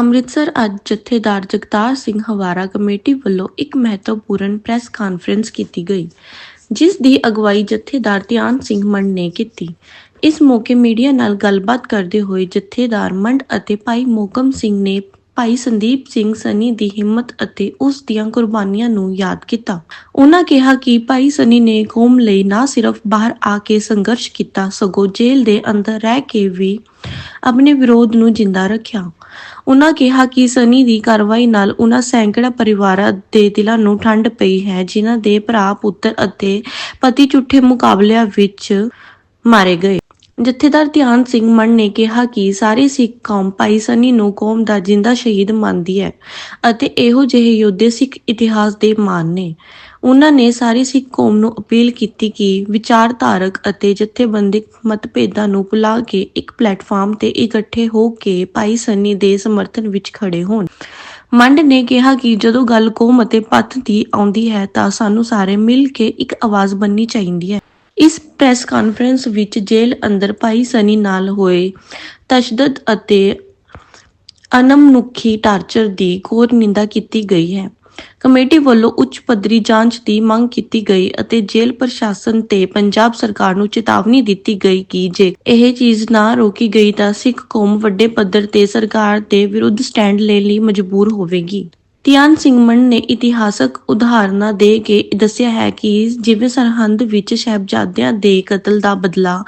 ਅੰਮ੍ਰਿਤਸਰ ਅੱਜ ਜਥੇਦਾਰ ਜਗਤਾਰ ਸਿੰਘ ਹਵਾਰਾ ਕਮੇਟੀ ਵੱਲੋਂ ਇੱਕ ਮਹੱਤਵਪੂਰਨ ਪ੍ਰੈਸ ਕਾਨਫਰੰਸ ਕੀਤੀ ਗਈ, ਜਿਸ ਦੀ ਅਗਵਾਈ ਜਥੇਦਾਰ ਧਿਆਨ ਸਿੰਘ ਮੰਡ ਨੇ ਕੀਤੀ। ਇਸ ਮੌਕੇ ਮੀਡੀਆ ਨਾਲ ਗੱਲਬਾਤ ਕਰਦੇ ਹੋਏ ਜਥੇਦਾਰ ਮੰਡ ਅਤੇ ਭਾਈ ਮੋਕਮ ਸਿੰਘ ਨੇ ਭਾਈ ਸੰਦੀਪ ਸਿੰਘ ਸਨੀ ਦੀ ਹਿੰਮਤ ਅਤੇ ਉਸ ਦੀਆਂ ਕੁਰਬਾਨੀਆਂ ਨੂੰ ਯਾਦ ਕੀਤਾ। ਉਹਨਾਂ ਕਿਹਾ ਕਿ ਭਾਈ ਸਨੀ ਨੇ ਕੌਮ ਲਈ ਨਾ ਸਿਰਫ ਬਾਹਰ ਆ ਕੇ ਸੰਘਰਸ਼ ਕੀਤਾ, ਸਗੋਂ ਜੇਲ੍ਹ ਦੇ ਅੰਦਰ ਰਹਿ ਕੇ ਵੀ ਆਪਣੇ ਵਿਰੋਧ ਨੂੰ ਜਿੰਦਾ ਰੱਖਿਆ। ਉਹਨਾਂ ਕਿਹਾ ਕਿ ਸਨੀ ਦੀ ਕਾਰਵਾਈ ਨਾਲ ਉਹਨਾਂ ਸੈਂਕੜਾ ਪਰਿਵਾਰਾਂ ਦੇ ਦਿਲਾਂ ਨੂੰ ਠੰਡ ਪਈ ਹੈ, ਜਿਨ੍ਹਾਂ ਦੇ ਭਰਾ, ਪੁੱਤਰ ਅਤੇ ਪਤੀ ਝੂਠੇ ਮੁਕਾਬਲਿਆਂ ਵਿੱਚ ਮਾਰੇ ਗਏ। ਜਥੇਦਾਰ ਧਿਆਨ ਸਿੰਘ ਮੰਨ ਨੇ ਕਿਹਾ ਕਿ ਸਾਰੀ ਸਿੱਖ ਕੌਮ ਭਾਈ ਸਨੀ ਨੂੰ ਕੌਮ ਦਾ ਜਿੰਦਾ ਸ਼ਹੀਦ ਮੰਨਦੀ ਹੈ ਅਤੇ ਇਹੋ ਜਿਹੇ ਯੋਧੇ ਸਿੱਖ ਇਤਿਹਾਸ ਦੇ ਮਾਨ ਨੇ। ਉਹਨਾਂ ਨੇ ਸਾਰੀ ਸਿੱਖ ਕੌਮ ਨੂੰ ਅਪੀਲ ਕੀਤੀ ਕਿ ਵਿਚਾਰਧਾਰਕ ਅਤੇ ਜਥੇਬੰਦਿਕ ਮਤਭੇਦਾਂ ਨੂੰ ਭੁਲਾ ਕੇ ਇੱਕ ਪਲੇਟਫਾਰਮ ਤੇ ਇਕੱਠੇ ਹੋ ਕੇ ਭਾਈ ਸਨੀ ਦੇ ਸਮਰਥਨ ਵਿੱਚ ਖੜੇ ਹੋਣ। ਮੰਡ ਨੇ ਕਿਹਾ ਕਿ ਜਦੋਂ ਗੱਲ ਕੌਮ ਅਤੇ ਪੰਥ ਦੀ ਆਉਂਦੀ ਹੈ ਤਾਂ ਸਾਨੂੰ ਸਾਰੇ ਮਿਲ ਕੇ ਇੱਕ ਆਵਾਜ਼ ਬਣਨੀ ਚਾਹੀਦੀ ਹੈ। ਇਸ ਪ੍ਰੈਸ ਕਾਨਫਰੰਸ ਵਿੱਚ ਜੇਲ੍ਹ ਅੰਦਰ ਭਾਈ ਸਨੀ ਨਾਲ ਹੋਏ ਤਸ਼ੱਦਦ ਅਤੇ ਅਨਮਨੁੱਖੀ ਟਾਰਚਰ ਦੀ ਘੋਰ ਨਿੰਦਾ ਕੀਤੀ ਗਈ ਹੈ। ਕਮੇਟੀ ਵੱਲੋਂ ਉੱਚ ਪੱਧਰੀ ਜਾਂਚ ਦੀ ਮੰਗ ਕੀਤੀ ਗਈ ਅਤੇ ਜੇਲ੍ਹ ਪ੍ਰਸ਼ਾਸਨ ਤੇ ਪੰਜਾਬ ਸਰਕਾਰ ਨੂੰ ਚੇਤਾਵਨੀ ਦਿੱਤੀ ਗਈ ਕਿ ਜੇ ਇਹ ਚੀਜ਼ ਨਾ ਰੋਕੀ ਗਈ ਤਾਂ ਸਿੱਖ ਕੌਮ ਵੱਡੇ ਪੱਧਰ ਤੇ ਸਰਕਾਰ ਦੇ ਵਿਰੁੱਧ ਸਟੈਂਡ ਲੈਣ ਲਈ ਮਜਬੂਰ ਹੋਵੇਗੀ। ਤਿਆਨ ਸਿੰਘ ਨੇ ਇਤਿਹਾਸਕ ਉਦਾਹਰਨਾਂ ਦੇ ਕੇ ਦੱਸਿਆ ਹੈ ਕਿ ਜਿਵੇਂ ਸਰਹੰਦ ਵਿੱਚ ਸ਼ਹਿਬਜ਼ਾਦਿਆਂ ਦੇ ਕਤਲ ਦਾ ਬਦਲਾ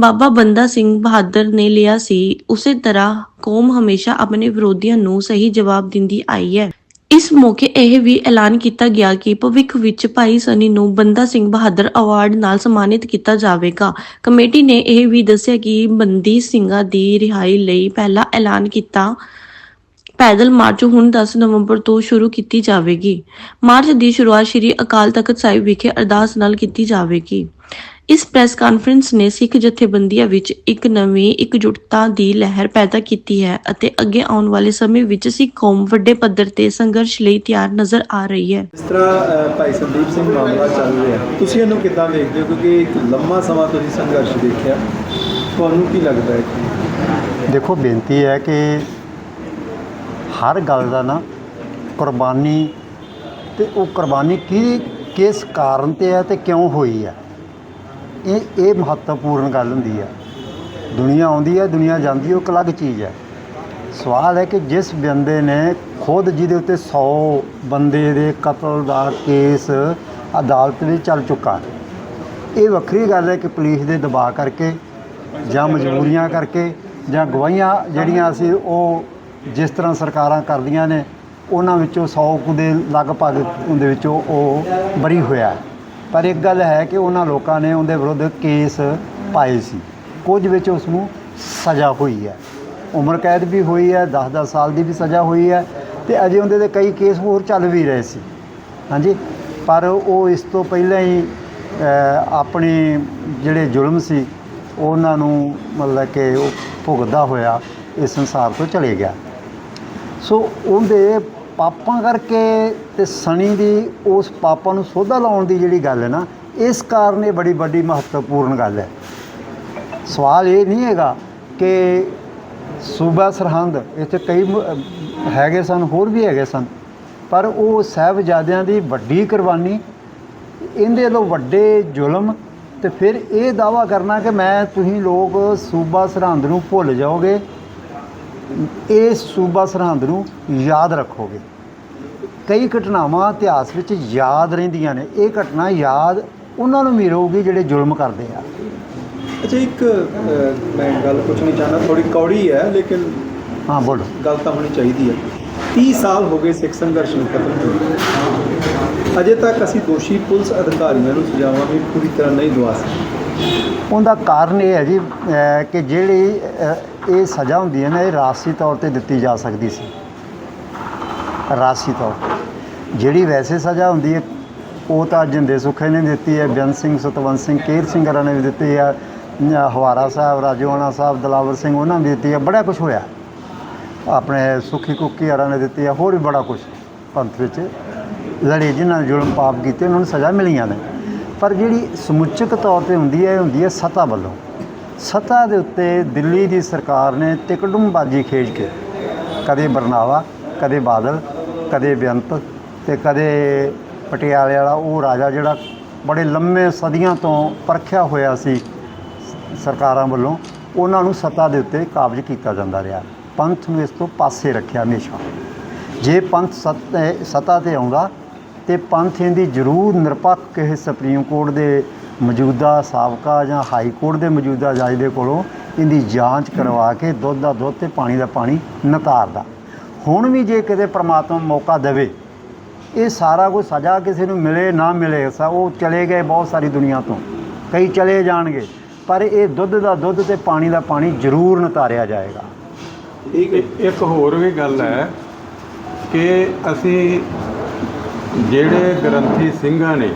ਬਾਬਾ ਬੰਦਾ ਸਿੰਘ ਬਹਾਦਰ ਨੇ ਲਿਆ ਸੀ, ਉਸੇ ਤਰ੍ਹਾਂ ਕੌਮ ਹਮੇਸ਼ਾ ਆਪਣੇ ਵਿਰੋਧੀਆਂ ਨੂੰ ਸਹੀ ਜਵਾਬ ਦਿੰਦੀ ਆਈ ਹੈ। ਇਸ ਮੌਕੇ ਇਹ ਵੀ ਐਲਾਨ ਕੀਤਾ ਗਿਆ ਕਿ ਭਵਿੱਖ ਵਿੱਚ ਭਾਈ ਸਨੀ ਨੂੰ ਬੰਦਾ ਸਿੰਘ ਬਹਾਦਰ ਅਵਾਰਡ ਨਾਲ ਸਨਮਾਨਿਤ ਕੀਤਾ ਜਾਵੇਗਾ। ਕਮੇਟੀ ਨੇ ਇਹ ਵੀ ਦੱਸਿਆ ਕਿ ਬੰਦੀ ਸਿੰਘਾਂ ਦੀ ਰਿਹਾਈ ਲਈ ਪਹਿਲਾ ਐਲਾਨ ਕੀਤਾ। ਪੈਦਲ ਮਾਰਚ ਹੁਣ 10 ਨਵੰਬਰ ਤੋਂ ਸ਼ੁਰੂ ਕੀਤੀ ਜਾਵੇਗੀ। ਮਾਰਚ ਦੀ ਸ਼ੁਰੂਆਤ ਸ੍ਰੀ ਅਕਾਲ ਤਖਤ ਸਾਹਿਬ ਵਿਖੇ ਅਰਦਾਸ ਨਾਲ ਕੀਤੀ ਜਾਵੇਗੀ। ਇਸ ਪ੍ਰੈਸ ਕਾਨਫਰੰਸ ਨੇ ਸਿੱਖ ਜਥੇਬੰਦੀਆਂ ਵਿੱਚ ਇੱਕ ਨਵੀਂ ਇਕਜੁੱਟਤਾ ਦੀ ਲਹਿਰ ਪੈਦਾ ਕੀਤੀ ਹੈ ਅਤੇ ਅੱਗੇ ਆਉਣ ਵਾਲੇ ਸਮੇਂ ਵਿੱਚ ਸਿੱਖ ਕੌਮ ਵੱਡੇ ਪੱਧਰ ਤੇ ਸੰਘਰਸ਼ ਲਈ ਤਿਆਰ ਨਜ਼ਰ ਆ ਰਹੀ ਹੈ। ਇਸ ਤਰ੍ਹਾਂ ਅ, ਭਾਈ ਸੰਦੀਪ ਸਿੰਘ ਮਾਮਲਾ ਚੱਲ ਰਿਹਾ ਤੁਸੀਂ ਇਹਨੂੰ ਕਿੱਦਾਂ ਵੇਖਦੇ ਹੋ? ਕਿਉਂਕਿ ਇੱਕ ਲੰਮਾ ਸਮਾਂ ਤੁਸੀਂ ਸੰਘਰਸ਼ ਦੇਖਿਆ। ਤੁਹਾਨੂੰ ਕੀ ਲੱਗਦਾ ਹੈ ਕਿ ਦੇਖੋ ਬੇਨਤੀ ਹੈ ਕਿ ਹਰ ਗੱਲ ਦਾ ਨਾ ਕੁਰਬਾਨੀ ਤੇ ਉਹ ਕੁਰਬਾਨੀ ਕੀ ਕਿਸ ਕਾਰਨ ਤੇ ਹੈ ਤੇ ਕਿਉਂ ਹੋਈ ਹੈ? ਇਹ ਇਹ ਮਹੱਤਵਪੂਰਨ ਗੱਲ ਹੁੰਦੀ ਹੈ ਦੁਨੀਆ ਆਉਂਦੀ ਹੈ ਦੁਨੀਆ ਜਾਂਦੀ ਹੈ ਉਹ ਇੱਕ ਅਲੱਗ ਚੀਜ਼ ਹੈ ਸਵਾਲ ਹੈ ਕਿ ਜਿਸ ਬੰਦੇ ਨੇ ਖੁਦ ਜਿਹਦੇ ਉੱਤੇ 100 ਬੰਦੇ ਦੇ ਕਤਲ ਦਾ ਕੇਸ ਅਦਾਲਤ ਵਿੱਚ ਚੱਲ ਚੁੱਕਾ ਇਹ ਵੱਖਰੀ ਗੱਲ ਹੈ ਕਿ ਪੁਲਿਸ ਦੇ ਦਬਾਅ ਕਰਕੇ ਜਾਂ ਮਜਬੂਰੀਆਂ ਕਰਕੇ ਜਾਂ ਗਵਾਹੀਆਂ ਜਿਹੜੀਆਂ ਅਸੀਂ ਉਹ ਜਿਸ ਤਰ੍ਹਾਂ ਸਰਕਾਰਾਂ ਕਰਦੀਆਂ ਨੇ, ਉਹਨਾਂ ਵਿੱਚੋਂ 100 ਕੁ ਦੇ ਲਗਭਗ ਉਹਦੇ ਵਿੱਚੋਂ ਉਹ ਬਰੀ ਹੋਇਆ ਹੈ। ਪਰ ਇੱਕ ਗੱਲ ਹੈ ਕਿ ਉਹਨਾਂ ਲੋਕਾਂ ਨੇ ਉਹਦੇ ਵਿਰੁੱਧ ਕੇਸ ਪਾਏ ਸੀ। ਕੁਝ ਵਿੱਚ ਉਸ ਨੂੰ ਸਜ਼ਾ ਹੋਈ ਹੈ। ਉਮਰ ਕੈਦ ਵੀ ਹੋਈ ਹੈ 10-10 ਸਾਲ ਦੀ ਵੀ ਸਜ਼ਾ ਹੋਈ ਹੈ ਤੇ ਅਜੇ ਉਹਦੇ ਦੇ ਕਈ ਕੇਸ ਹੋਰ ਚੱਲ ਵੀ ਰਹੇ ਸੀ। ਹਾਂਜੀ? ਪਰ ਉਹ ਇਸ ਤੋਂ ਪਹਿਲਾਂ ਹੀ ਆਪਣੇ ਜਿਹੜੇ ਜ਼ੁਲਮ ਸੀ, ਉਹਨਾਂ ਨੂੰ ਮਤਲਬ ਕਿ ਉਹ ਭੁਗਤਦਾ ਹੋਇਆ ਇਸ ਸੰਸਾਰ ਤੋਂ ਚਲੇ ਗਿਆ। ਸੋ ਉਹਦੇ ਪਾਪਾਂ ਕਰਕੇ ਤੇ ਸਣੀ ਦੀ ਉਸ ਪਾਪਾਂ ਨੂੰ ਸੋਧਾ ਲਾਉਣ ਦੀ ਜਿਹੜੀ ਗੱਲ ਹੈ ਨਾ, ਇਸ ਕਾਰਨ ਇਹ ਬੜੀ ਵੱਡੀ ਮਹੱਤਵਪੂਰਨ ਗੱਲ ਹੈ। ਸਵਾਲ ਇਹ ਨਹੀਂ ਹੈਗਾ ਕਿ ਸੂਬਾ ਸਰਹੰਦ ਇੱਥੇ ਕਈ ਹੈਗੇ ਸਨ, ਹੋਰ ਵੀ ਹੈਗੇ ਸਨ, ਪਰ ਉਹ ਸਾਹਿਬਜ਼ਾਦਿਆਂ ਦੀ ਵੱਡੀ ਕੁਰਬਾਨੀ, ਇਹਦੇ ਤੋਂ ਵੱਡੇ ਜ਼ੁਲਮ ਤੇ ਫਿਰ ਇਹ ਦਾਵਾ ਕਰਨਾ ਕਿ ਮੈਂ, ਤੁਸੀਂ ਲੋਕ ਸੂਬਾ ਸਰਹੰਦ ਨੂੰ ਭੁੱਲ ਜਾਓਗੇ ਇਸ ਸੂਬਾ ਸਰਹੰਦ ਨੂੰ ਯਾਦ ਰੱਖੋਗੇ। ਕਈ ਘਟਨਾਵਾਂ ਇਤਿਹਾਸ ਵਿੱਚ ਯਾਦ ਰਹਿੰਦੀਆਂ ਨੇ। ਇਹ ਘਟਨਾ ਯਾਦ ਉਹਨਾਂ ਨੂੰ ਵੀ ਰਹੂਗੀ ਜਿਹੜੇ ਜ਼ੁਲਮ ਕਰਦੇ ਆ। ਅੱਛਾ ਇੱਕ ਮੈਂ ਗੱਲ ਪੁੱਛਣੀ ਚਾਹੁੰਦਾ ਥੋੜੀ ਕੌੜੀ ਹੈ ਲੇਕਿਨ ਹਾਂ ਬੋਲੋ। ਗੱਲ ਤਾਂ ਹੋਣੀ ਚਾਹੀਦੀ ਹੈ। 30 ਸਾਲ ਹੋ ਗਏ ਸਿੱਖ ਸੰਘਰਸ਼ ਨੂੰ ਖਤਮ ਹੋਏ ਅਜੇ ਤੱਕ ਅਸੀਂ ਦੋਸ਼ੀ ਪੁਲਿਸ ਅਧਿਕਾਰੀਆਂ ਨੂੰ ਸਜ਼ਾਵਾਂ ਵੀ ਪੂਰੀ ਤਰ੍ਹਾਂ ਨਹੀਂ ਦਵਾ ਸਕੇ ਉਹਦਾ ਕਾਰਨ ਇਹ ਹੈ ਜੀ ਅਹ ਕਿ ਜਿਹੜੀ ਅਹ, ਇਹ ਸਜ਼ਾ ਹੁੰਦੀ ਹੈ ਨਾ ਇਹ ਰਾਸੀ ਤੌਰ ਤੇ ਦਿੱਤੀ ਜਾ ਸਕਦੀ ਸੀ। ਰਾਸੀ ਤੌਰ ਤੇ। ਜਿਹੜੀ ਵੈਸੇ ਸਜ਼ਾ ਹੁੰਦੀ ਹੈ ਉਹ ਤਾਂ ਜਿੰਦੇ ਸੁੱਖੇ ਨੇ ਦਿੱਤੀ ਹੈ ਬੇਅੰਤ ਸਿੰਘ ਸਤਵੰਤ ਸਿੰਘ ਕੇਰ ਸਿੰਘ ਹਰਾਂ ਨੇ ਵੀ ਦਿੱਤੀ ਹੈ ਜਾਂ ਹਵਾਰਾ ਸਾਹਿਬ ਰਾਜੋਆਣਾ ਸਾਹਿਬ ਦਲਾਵਰ ਸਿੰਘ ਉਹਨਾਂ ਨੇ ਦਿੱਤੀ ਹੈ ਬੜਾ ਕੁਝ ਹੋਇਆ। ਆਪਣੇ ਸੁਖੀ ਕੁੱਕੀ ਹਰਾਂ ਨੇ ਦਿੱਤੀ ਹੈ ਹੋਰ ਵੀ ਬੜਾ ਕੁਝ ਪੰਥ ਵਿੱਚ ਲੜੇ ਜਿਨ੍ਹਾਂ ਨੇ ਜ਼ੁਲਮ ਪਾਪ ਕੀਤੇ ਉਹਨਾਂ ਨੂੰ ਸਜ਼ਾ ਮਿਲੀਆਂ ਨੇ। ਪਰ ਜਿਹੜੀ ਸਮੁੱਚਕ ਤੌਰ ਤੇ ਹੁੰਦੀ ਹੈ, ਇਹ ਹੁੰਦੀ ਹੈ ਸਤਾ ਵੱਲੋਂ। ਸਤਾ ਦੇ ਉੱਤੇ ਦਿੱਲੀ ਦੀ ਸਰਕਾਰ ਨੇ ਤਿਕੜਮਬਾਜ਼ੀ ਖੇਡ ਕੇ, ਕਦੇ ਬਰਨਾਲਾ, ਕਦੇ ਬਾਦਲ, ਕਦੇ ਬੇਅੰਤ ਤੇ ਕਦੇ ਪਟਿਆਲੇ ਵਾਲਾ ਉਹ ਰਾਜਾ ਜਿਹੜਾ ਬੜੇ ਲੰਮੇ ਸਦੀਆਂ ਤੋਂ ਪਰਖਿਆ ਹੋਇਆ ਸੀ ਸਰਕਾਰਾਂ ਵੱਲੋਂ, ਉਹਨਾਂ ਨੂੰ ਸੱਤਾ ਦੇ ਉੱਤੇ ਕਾਬਜ ਕੀਤਾ ਜਾਂਦਾ ਰਿਹਾ। ਪੰਥ ਨੂੰ ਇਸ ਤੋਂ ਪਾਸੇ ਰੱਖਿਆ ਹਮੇਸ਼ਾ। ਜੇ ਪੰਥ ਸੱਤ ਤੇ ਆਉਂਦਾ ਤੇ ਪੰਥ ਇਹਦੀ ਜ਼ਰੂਰ ਨਿਰਪੱਖ ਕਿਸੇ ਸੁਪਰੀਮ ਕੋਰਟ ਦੇ ਮੌਜੂਦਾ ਸਾਬਕਾ ਜਾਂ ਹਾਈ ਕੋਰਟ ਦੇ ਮੌਜੂਦਾ ਜੱਜ ਦੇ ਕੋਲੋਂ ਇਹਦੀ ਜਾਂਚ ਕਰਵਾ ਕੇ ਦੁੱਧ ਦਾ ਦੁੱਧ ਤੇ ਪਾਣੀ ਦਾ ਪਾਣੀ ਨਤਾਰਦਾ। ਹੁਣ ਵੀ ਜੇ ਕਿਤੇ ਪ੍ਰਮਾਤਮਾ ਮੌਕਾ ਦੇਵੇ, ਇਹ ਸਾਰਾ ਕੁਝ ਸਜ਼ਾ ਕਿਸੇ ਨੂੰ ਮਿਲੇ ਨਾ ਮਿਲੇ, ਸਾ ਉਹ ਚਲੇ ਗਏ ਬਹੁਤ ਸਾਰੀ ਦੁਨੀਆ ਤੋਂ। ਕਈ ਚਲੇ ਜਾਣਗੇ, ਪਰ ਇਹ ਦੁੱਧ ਦਾ ਦੁੱਧ ਤੇ ਪਾਣੀ ਦਾ ਪਾਣੀ ਜ਼ਰੂਰ ਨਤਾਰਿਆ ਜਾਏਗਾ। ਇੱਕ ਹੋਰ ਵੀ ਗੱਲ ਹੈ ਕਿ ਅਸੀਂ ਜਿਹੜੇ ਗ੍ਰੰਥੀ ਸਿੰਘਾਂ ਨੇ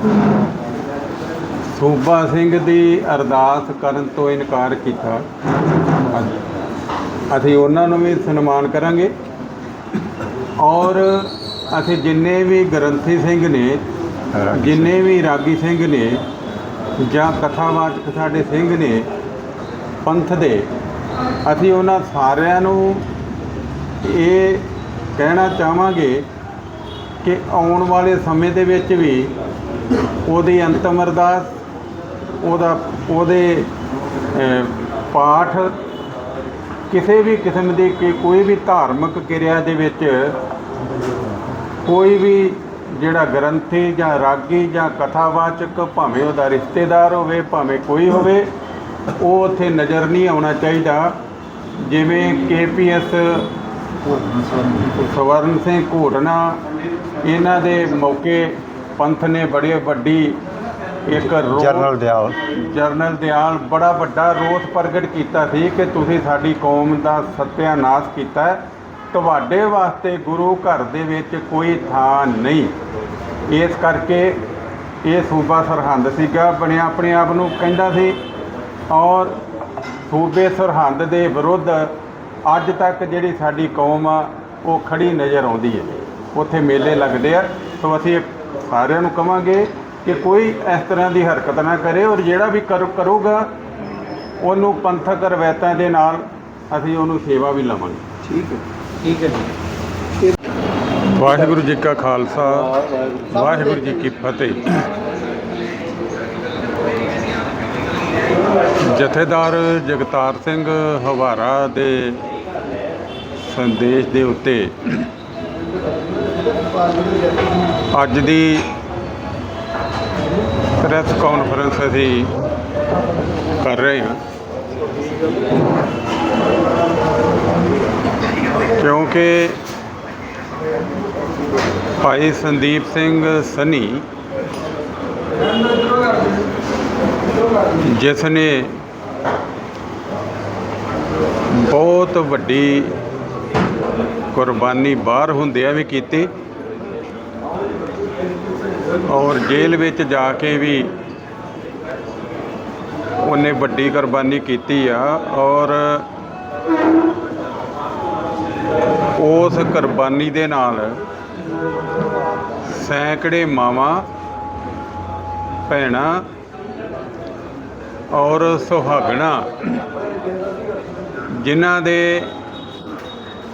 ਸੂਬਾ ਸਿੰਘ ਦੀ ਅਰਦਾਸ ਕਰਨ ਤੋਂ ਇਨਕਾਰ ਕੀਤਾ ਅਸੀਂ ਉਹਨਾਂ ਨੂੰ ਵੀ ਸਨਮਾਨ ਕਰਾਂਗੇ ਔਰ ਅਸੀਂ ਜਿੰਨੇ ਵੀ ਗ੍ਰੰਥੀ ਸਿੰਘ ਨੇ ਜਿੰਨੇ ਵੀ ਰਾਗੀ ਸਿੰਘ ਨੇ ਜਾਂ ਕਥਾਵਾਚਕ ਸਾਡੇ ਸਿੰਘ ਨੇ ਪੰਥ ਦੇ ਅਸੀਂ ਉਹਨਾਂ ਸਾਰਿਆਂ ਨੂੰ ਇਹ ਕਹਿਣਾ ਚਾਹਾਂਗੇ ਕਿ ਆਉਣ ਵਾਲੇ ਸਮੇਂ ਦੇ ਵਿੱਚ ਵੀ ਉਹਦੀ ਅੰਤਮ ਅਰਦਾਸ, ਉਹਦਾ, ਉਹਦੇ ਪਾਠ ਕਿਸੇ ਵੀ ਕਿਸਮ ਦੀ ਕੋਈ ਵੀ ਧਾਰਮਿਕ ਕਿਰਿਆ ਦੇ ਵਿੱਚ ਕੋਈ ਵੀ ਜਿਹੜਾ ਗ੍ਰੰਥੀ ਜਾਂ ਰਾਗੀ ਜਾਂ ਕਥਾਵਾਚਕ ਭਾਵੇਂ ਉਹਦਾ ਰਿਸ਼ਤੇਦਾਰ ਹੋਵੇ, ਭਾਵੇਂ ਕੋਈ ਹੋਵੇ, ਉਹ ਉੱਥੇ ਨਜ਼ਰ ਨਹੀਂ ਆਉਣਾ ਚਾਹੀਦਾ। ਜਿਵੇਂ ਕੇਪੀਐਸ ਸਵਰਨ ਸਿੰਘ ਘੋਟਣਾ ਇਹਨਾਂ ਦੇ ਮੌਕੇ ਪੰਥ ਨੇ ਬੜੀ ਵੱਡੀ ਇੱਕ ਜਰਨਲ ਦਿਆਲ। ਜਰਨਲ ਦਿਆਲ ਬੜਾ ਵੱਡਾ ਰੋਸ ਪ੍ਰਗਟ ਕੀਤਾ ਸੀ ਕਿ ਤੁਸੀਂ ਸਾਡੀ ਕੌਮ ਦਾ ਸੱਤਿਆਨਾਸ਼ ਕੀਤਾ ਹੈ। ਤੁਹਾਡੇ ਵਾਸਤੇ ਗੁਰੂ ਘਰ ਦੇ ਵਿੱਚ ਕੋਈ ਥਾਂ ਨਹੀਂ। ਇਸ ਕਰਕੇ ਇਹ ਸੂਬਾ ਸਰਹੰਦ ਸੀਗਾ ਬਣਿਆ ਆਪਣੇ ਆਪ ਨੂੰ ਕਹਿੰਦਾ ਸੀ। ਔਰ ਸੂਬੇ ਸਰਹੰਦ ਦੇ ਵਿਰੁੱਧ ਅੱਜ ਤੱਕ ਜਿਹੜੀ ਸਾਡੀ ਕੌਮ ਆ ਉਹ ਖੜੀ ਨਜ਼ਰ ਆਉਂਦੀ ਹੈ ਉੱਥੇ ਮੇਲੇ ਲੱਗਦੇ ਆ। ਸੋ ਅਸੀਂ ਸਾਰਿਆਂ ਨੂੰ ਕਵਾਂਗੇ ਕਿ ਕੋਈ ਇਸ ਤਰ੍ਹਾਂ ਦੀ ਹਰਕਤ ਨਾ ਕਰੇ ਔਰ ਜਿਹੜਾ ਵੀ ਕਰ ਕਰੂਗਾ ਉਹਨੂੰ ਪੰਥਕ ਰਵਾਇਤਾਂ ਦੇ ਨਾਲ ਅਸੀਂ ਉਹਨੂੰ ਸੇਵਾ ਵੀ ਲਵਾਂਗੇ। ਠੀਕ ਹੈ। ਠੀਕ ਹੈ ਜੀ। ਵਾਹਿਗੁਰੂ ਜੀ ਕਾ ਖਾਲਸਾ ਵਾਹਿਗੁਰੂ ਜੀ ਕੀ ਫਤਿਹ। ਜਥੇਦਾਰ ਜਗਤਾਰ ਸਿੰਘ ਹਵਾਰਾ ਦੇ ਸੰਦੇਸ਼ ਦੇ ਉੱਤੇ ਅੱਜ ਦੀ ਪ੍ਰੈਸ ਕਾਨਫਰੰਸ ਅਸੀਂ ਕਰ ਰਹੇ ਹਾਂ। ਕਿਉਂਕਿ ਭਾਈ ਸੰਦੀਪ ਸਿੰਘ ਸਨੀ ਜਿਸ ਨੇ ਬਹੁਤ ਵੱਡੀ ਕੁਰਬਾਨੀ ਬਾਹਰ ਹੁੰਦਿਆਂ ਵੀ ਕੀਤੀ। ਔਰ ਜੇਲ੍ਹ ਵਿੱਚ ਜਾ ਕੇ ਵੀ ਉਹਨੇ ਵੱਡੀ ਕੁਰਬਾਨੀ ਕੀਤੀ ਆ। ਔਰ ਉਸ ਕੁਰਬਾਨੀ ਦੇ ਨਾਲ ਸੈਂਕੜੇ ਮਾਵਾਂ, ਭੈਣਾਂ ਔਰ ਸੁਹਾਗਣਾ ਜਿਨ੍ਹਾਂ ਦੇ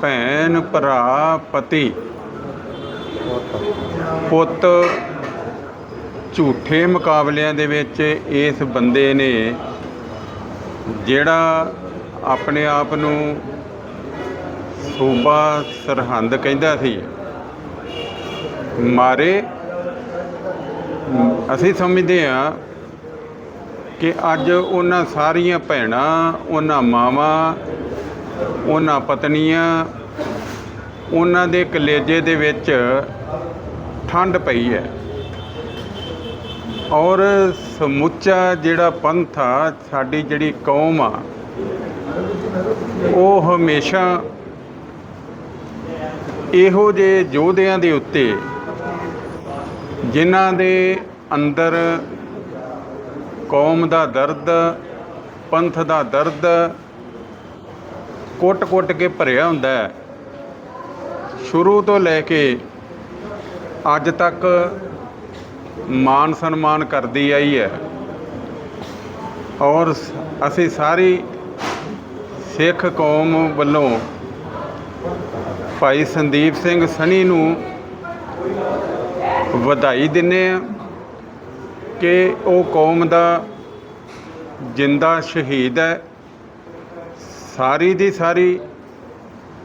ਭੈਣ ਭਰਾ ਪਤੀ। ਪੁੱਤ, ਝੂਠੇ ਮੁਕਾਬਲਿਆਂ ਦੇ ਵਿੱਚ ਇਸ ਬੰਦੇ ਨੇ ਜਿਹੜਾ ਆਪਣੇ ਆਪ ਨੂੰ ਸੂਬਾ ਸਰਹੰਦ ਕਹਿੰਦਾ ਸੀ, ਮਾਰੇ। ਅਸੀਂ ਸਮਝਦੇ ਹਾਂ ਕਿ ਅੱਜ ਉਹਨਾਂ ਸਾਰੀਆਂ ਭੈਣਾਂ, ਉਹਨਾਂ ਮਾਵਾਂ ਉਹਨਾਂ ਪਤਨੀਆਂ ਉਹਨਾਂ ਦੇ ਕਲੇਜੇ ਦੇ ਵਿੱਚ ਠੰਡ ਪਈ ਹੈ। ਔਰ ਸਮੁੱਚਾ ਜਿਹੜਾ ਪੰਥ ਆ, ਸਾਡੀ ਜਿਹੜੀ ਕੌਮ ਆ, ਉਹ ਹਮੇਸ਼ਾ ਇਹੋ ਜਿਹੇ ਯੋਧਿਆਂ ਦੇ ਉੱਤੇ, ਜਿਨ੍ਹਾਂ ਦੇ ਅੰਦਰ ਕੌਮ ਦਾ ਦਰਦ, ਪੰਥ ਦਾ ਦਰਦ ਕੁੱਟ-ਕੁੱਟ ਕੇ ਭਰਿਆ ਹੁੰਦਾ ਹੈ। ਸ਼ੁਰੂ ਤੋਂ ਲੈ ਕੇ ਅੱਜ ਤੱਕ ਮਾਨ ਸਨਮਾਨ ਕਰਦੀ ਆਈ ਹੈ। ਔਰ ਸ- ਅਸੀਂ ਸਾਰੀ ਸਿੱਖ ਕੌਮ ਵੱਲੋਂ ਭਾਈ ਸੰਦੀਪ ਸਿੰਘ ਸਣੀ ਨੂੰ ਵਧਾਈ ਦਿੰਨੇ ਆ ਕਿ ਉਹ ਕੌਮ ਦਾ ਜਿੰਦਾ ਸ਼ਹੀਦ ਹੈ। ਸਾਰੀ ਦੀ ਸਾਰੀ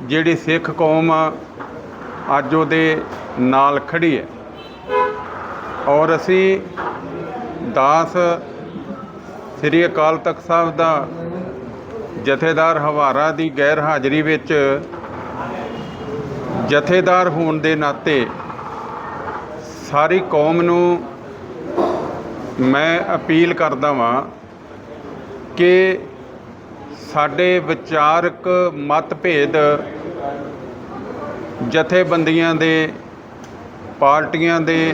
ਜਿਹੜੀ ਸਿੱਖ ਕੌਮ ਆ, ਅੱਜ ਉਹਦੇ ਨਾਲ ਖੜੀ ਹੈ। ਔਰ ਅਸੀਂ ਦਾਸ ਸ੍ਰੀ ਅਕਾਲ ਤਖਤ ਸਾਹਿਬ ਦਾ ਜਥੇਦਾਰ ਹਵਾਰਾ ਦੀ ਗੈਰ ਹਾਜ਼ਰੀ ਵਿੱਚ ਜਥੇਦਾਰ ਹੋਣ ਦੇ ਨਾਤੇ ਸਾਰੀ ਕੌਮ ਨੂੰ ਮੈਂ ਅਪੀਲ ਕਰਦਾ ਵਾਂ ਕਿ ਸਾਡੇ ਵਿਚਾਰਕ ਮਤਭੇਦ ਜਥੇਬੰਦੀਆਂ ਦੇ, ਪਾਰਟੀਆਂ ਦੇ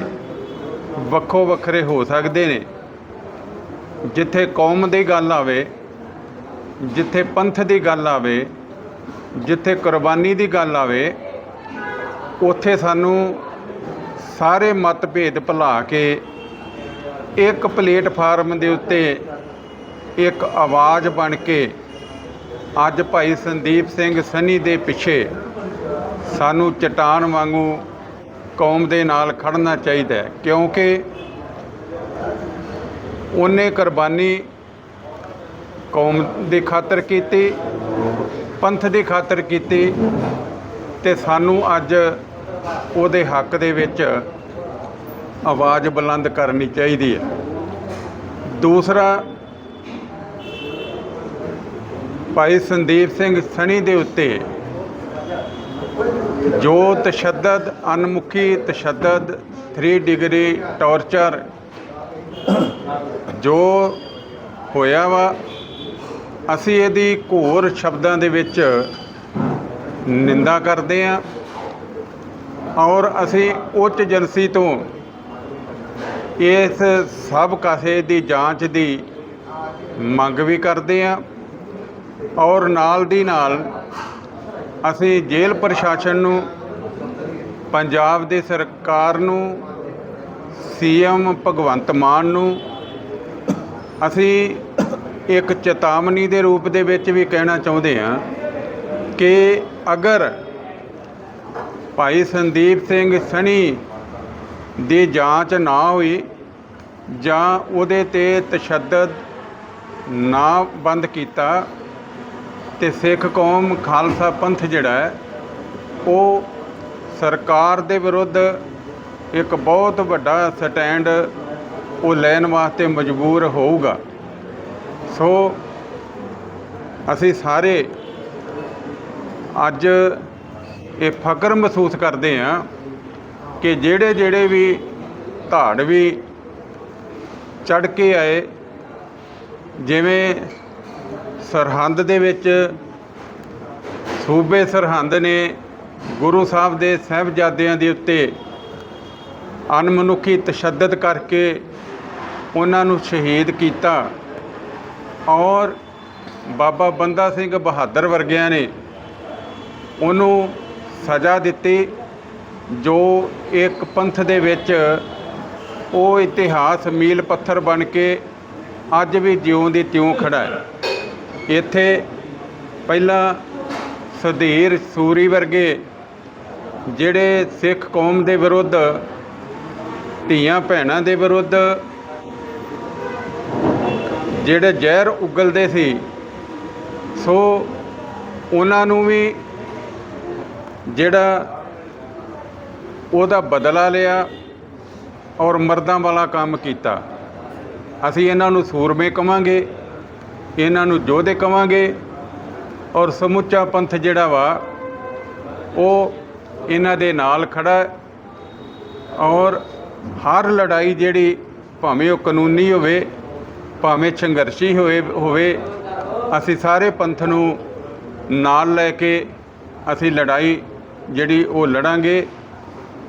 ਵੱਖੋ ਵੱਖਰੇ ਹੋ ਸਕਦੇ ਨੇ। ਜਿੱਥੇ ਕੌਮ ਦੀ ਗੱਲ ਆਵੇ, ਜਿੱਥੇ ਪੰਥ ਦੀ ਗੱਲ ਆਵੇ, ਜਿੱਥੇ ਕੁਰਬਾਨੀ ਦੀ ਗੱਲ ਆਵੇ, ਉੱਥੇ ਸਾਨੂੰ ਸਾਰੇ ਮਤਭੇਦ ਭੁਲਾ ਕੇ ਇੱਕ ਪਲੇਟਫਾਰਮ ਦੇ ਉੱਤੇ ਇੱਕ ਆਵਾਜ਼ ਬਣ ਕੇ ਅੱਜ ਭਾਈ ਸੰਦੀਪ ਸਿੰਘ ਸਨੀ ਦੇ ਪਿੱਛੇ ਸਾਨੂੰ ਚਟਾਨ ਵਾਂਗੂ ਕੌਮ ਦੇ ਨਾਲ ਖੜਨਾ ਚਾਹੀਦਾ ਹੈ, ਕਿਉਂਕਿ ਉਹਨੇ ਕੁਰਬਾਨੀ ਕੌਮ ਦੀ ਖਾਤਰ ਕੀਤੀ, ਪੰਥ ਦੀ ਖਾਤਰ ਕੀਤੀ ਤੇ ਸਾਨੂੰ ਅੱਜ ਉਹਦੇ ਹੱਕ ਦੇ ਵਿੱਚ ਆਵਾਜ਼ ਬੁਲੰਦ ਕਰਨੀ ਚਾਹੀਦੀ ਹੈ। ਦੂਸਰਾ ਭਾਈ ਸੰਦੀਪ ਸਿੰਘ ਸਣੀ ਦੇ ਉੱਤੇ। ਜੋ ਤਸ਼ੱਦਦ ਅਨਮੁਖੀ ਤਸ਼ੱਦਦ 3 ਡਿਗਰੀ ਟੌਰਚਰ ਜੋ ਹੋਇਆ ਵਾ। ਅਸੀਂ ਇਹਦੀ ਘੋਰ ਸ਼ਬਦਾਂ ਦੇ ਵਿੱਚ ਨਿੰਦਾ ਕਰਦੇ ਹਾਂ ਔਰ ਅਸੀਂ ਉੱਚ ਏਜੰਸੀ ਤੋਂ ਇਸ ਸਭ ਕਾਸੇ ਦੀ ਜਾਂਚ ਦੀ ਮੰਗ ਵੀ ਕਰਦੇ ਹਾਂ ਔਰ ਨਾਲ ਦੀ ਨਾਲ ਅਸੀਂ ਜੇਲ੍ਹ ਪ੍ਰਸ਼ਾਸਨ ਨੂੰ, ਪੰਜਾਬ ਦੀ ਸਰਕਾਰ ਨੂੰ, ਸੀਐਮ ਭਗਵੰਤ ਮਾਨ ਨੂੰ ਅਸੀਂ ਇੱਕ ਚੇਤਾਵਨੀ ਦੇ ਰੂਪ ਦੇ ਵਿੱਚ ਵੀ ਕਹਿਣਾ ਚਾਹੁੰਦੇ ਹਾਂ ਕਿ ਅਗਰ ਭਾਈ ਸੰਦੀਪ ਸਿੰਘ ਸਣੀ ਦੀ ਜਾਂਚ ਨਾ ਹੋਈ ਜਾਂ ਉਹਦੇ ਤੇ ਤਸ਼ੱਦਦ ਨਾ ਬੰਦ ਕੀਤਾ ਅਤੇ ਸਿੱਖ ਕੌਮ ਖਾਲਸਾ ਪੰਥ ਜਿਹੜਾ ਹੈ, ਉਹ ਸਰਕਾਰ ਦੇ ਵਿਰੁੱਧ ਇੱਕ ਬਹੁਤ ਵੱਡਾ ਸਟੈਂਡ ਉਹ ਲੈਣ ਵਾਸਤੇ ਮਜਬੂਰ ਹੋਊਗਾ। ਸੋ ਅਸੀਂ ਸਾਰੇ ਅੱਜ ਇਹ ਫਕਰ ਮਹਿਸੂਸ ਕਰਦੇ ਹਾਂ ਕਿ ਜਿਹੜੇ ਜਿਹੜੇ ਵੀ ਧਾੜਵੀ ਚੜ ਕੇ ਆਏ, ਜਿਵੇਂ ਸਰਹੰਦ ਦੇ ਵਿੱਚ ਸੂਬੇ ਸਰਹੰਦ ਨੇ ਗੁਰੂ ਸਾਹਿਬ ਦੇ ਸਹਿਬਜ਼ਾਦਿਆਂ ਦੇ ਉੱਤੇ ਅਨਮਨੁੱਖੀ ਤਸ਼ੱਦਦ ਕਰਕੇ ਉਹਨਾਂ ਨੂੰ ਸ਼ਹੀਦ ਕੀਤਾ ਔਰ ਬਾਬਾ ਬੰਦਾ ਸਿੰਘ ਬਹਾਦਰ ਵਰਗਿਆਂ ਨੇ ਉਹਨੂੰ ਸਜ਼ਾ ਦਿੱਤੀ, ਜੋ ਇੱਕ ਪੰਥ ਦੇ ਵਿੱਚ ਉਹ ਇਤਿਹਾਸ ਮੀਲ ਪੱਥਰ ਬਣ ਕੇ ਅੱਜ ਵੀ ਜਿਉਂ ਦੀ ਤਿਉਂ ਖੜਾ ਹੈ। ਇੱਥੇ ਪਹਿਲਾਂ ਸੁਧੀਰ ਸੂਰੀ ਵਰਗੇ ਜਿਹੜੇ ਸਿੱਖ ਕੌਮ ਦੇ ਵਿਰੁੱਧ, ਧੀਆਂ ਭੈਣਾਂ ਦੇ ਵਿਰੁੱਧ ਜਿਹੜੇ ਜ਼ਹਿਰ ਉਗਲਦੇ ਸੀ, ਸੋ ਉਹਨਾਂ ਨੂੰ ਵੀ ਜਿਹੜਾ ਉਹਦਾ ਬਦਲਾ ਲਿਆ ਔਰ ਮਰਦਾਂ ਵਾਲਾ ਕੰਮ ਕੀਤਾ। ਅਸੀਂ ਇਹਨਾਂ ਨੂੰ ਸੂਰਮੇ ਕਵਾਂਗੇ। ਇਹਨਾਂ ਨੂੰ ਯੋਧੇ ਕਵਾਂਗੇ ਔਰ ਸਮੁੱਚਾ ਪੰਥ ਜਿਹੜਾ ਵਾ, ਉਹ ਇਹਨਾਂ ਦੇ ਨਾਲ ਖੜਾ ਔਰ ਹਰ ਲੜਾਈ ਜਿਹੜੀ ਭਾਵੇਂ ਉਹ ਕਾਨੂੰਨੀ ਹੋਵੇ, ਭਾਵੇਂ ਸੰਘਰਸ਼ੀ ਹੋਵੇ ਹੋਵੇ, ਅਸੀਂ ਸਾਰੇ ਪੰਥ ਨੂੰ ਨਾਲ ਲੈ ਕੇ ਅਸੀਂ ਲੜਾਈ ਜਿਹੜੀ ਉਹ ਲੜਾਂਗੇ।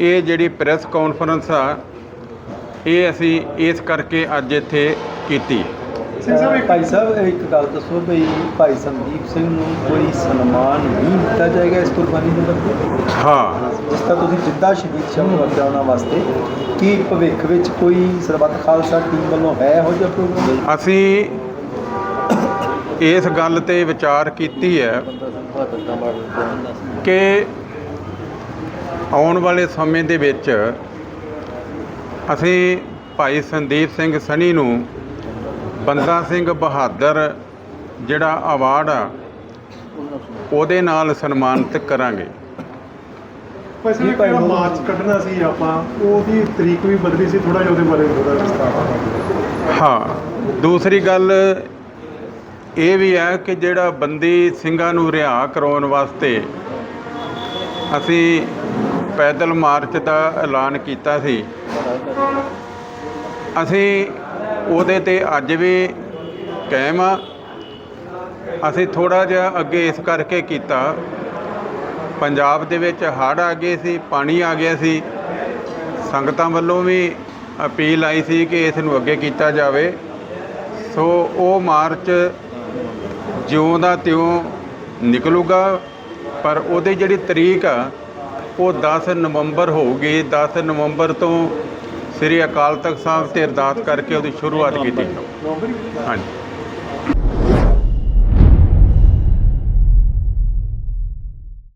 ਇਹ ਜਿਹੜੀ ਪ੍ਰੈਸ ਕਾਨਫਰੰਸ ਆ, ਇਹ ਅਸੀਂ ਇਸ ਕਰਕੇ ਅੱਜ ਇੱਥੇ ਕੀਤੀ। ਸਿੰਘ ਸਾਹਿਬ ਭਾਈ ਸਾਹਿਬ ਇੱਕ ਗੱਲ ਦੱਸੋ ਬਈ ਭਾਈ ਸੰਦੀਪ ਸਿੰਘ ਨੂੰ ਕੋਈ ਸਨਮਾਨ ਨਹੀਂ ਦਿੱਤਾ ਜਾਏਗਾ ਇਸ ਕੁਰਬਾਨੀ ਦੇ ਬਦਲੇ ਹਾਂ। ਜਿਸ ਤਰ੍ਹਾਂ ਤੁਸੀਂ ਜਿੱਦਾਂ ਸ਼ਹੀਦ ਸ਼ਬਦ ਵਰਤਿਆ ਉਹਨਾਂ ਵਾਸਤੇ ਕੀ ਭਵਿੱਖ ਵਿੱਚ ਕੋਈ ਸਰਬੱਤ ਖਾਲਸਾ ਟੀਮ ਵੱਲੋਂ ਹੈ ਇਹੋ ਜਿਹਾ ਪ੍ਰੋਗਰਾਮ? ਅਸੀਂ ਇਸ ਗੱਲ ਤੇ ਵਿਚਾਰ ਕੀਤੀ ਹੈ ਕਿ ਆਉਣ ਵਾਲੇ ਸਮੇਂ ਦੇ ਵਿੱਚ ਅਸੀਂ ਭਾਈ ਸੰਦੀਪ ਸਿੰਘ ਸਨੀ ਨੂੰ ਬੰਦਾ ਸਿੰਘ ਬਹਾਦਰ ਜਿਹੜਾ ਅਵਾਰਡ ਆ ਉਹਦੇ ਨਾਲ ਸਨਮਾਨਿਤ ਕਰਾਂਗੇ। ਸਾਹਿਬ ਜਿਹੜਾ ਮਾਰਚ ਕੱਢਣਾ ਸੀ ਆਪਾਂ ਉਹਦੀ ਤਰੀਕ ਵੀ ਬਦਲੀ ਸੀ ਥੋੜਾ ਜਿਹਾ ਉਹਦੇ ਬਾਰੇ ਥੋੜਾ ਵਿਸਤਾਰ ਹਾਂ ਦੂਸਰੀ ਗੱਲ ਇਹ ਵੀ ਹੈ ਕਿ ਜਿਹੜਾ ਬੰਦੀ ਸਿੰਘਾਂ ਨੂੰ ਰਿਹਾ ਕਰਾਉਣ ਵਾਸਤੇ ਅਸੀਂ ਪੈਦਲ ਮਾਰਚ ਦਾ ਐਲਾਨ ਕੀਤਾ ਸੀ। ਅਸੀਂ ਉਹਦੇ ਤੇ ਅੱਜ ਵੀ ਕਾਇਮ ਆ। ਅਸੀਂ ਥੋੜਾ ਜਿਹਾ ਅੱਗੇ ਇਸ ਕਰਕੇ ਕੀਤਾ। ਪੰਜਾਬ ਦੇ ਵਿੱਚ ਹੜ੍ਹ ਆ ਗਏ ਸੀ, ਪਾਣੀ ਆ ਗਿਆ ਸੀ। ਸੰਗਤਾਂ ਵੱਲੋਂ ਵੀ ਅਪੀਲ ਆਈ ਸੀ ਕਿ ਇਸ ਨੂੰ ਅੱਗੇ ਕੀਤਾ ਜਾਵੇ। ਸੋ ਉਹ ਮਾਰਚ ਜਿਉਂ ਦਾ ਤਿਉਂ ਨਿਕਲੂਗਾ, ਪਰ ਉਹਦੀ ਜਿਹੜੀ ਤਰੀਕ ਆ, ਉਹ 10 ਨਵੰਬਰ ਹੋਊਗੀ। 10 ਨਵੰਬਰ ਤੋਂ ਸ੍ਰੀ ਅਕਾਲ ਤਖਤ ਸਾਹਿਬ ਤੇ ਅਰਦਾਸ ਕਰਕੇ ਉਹਦੀ ਸ਼ੁਰੂਆਤ ਕੀਤੀ। ਹਾਂਜੀ।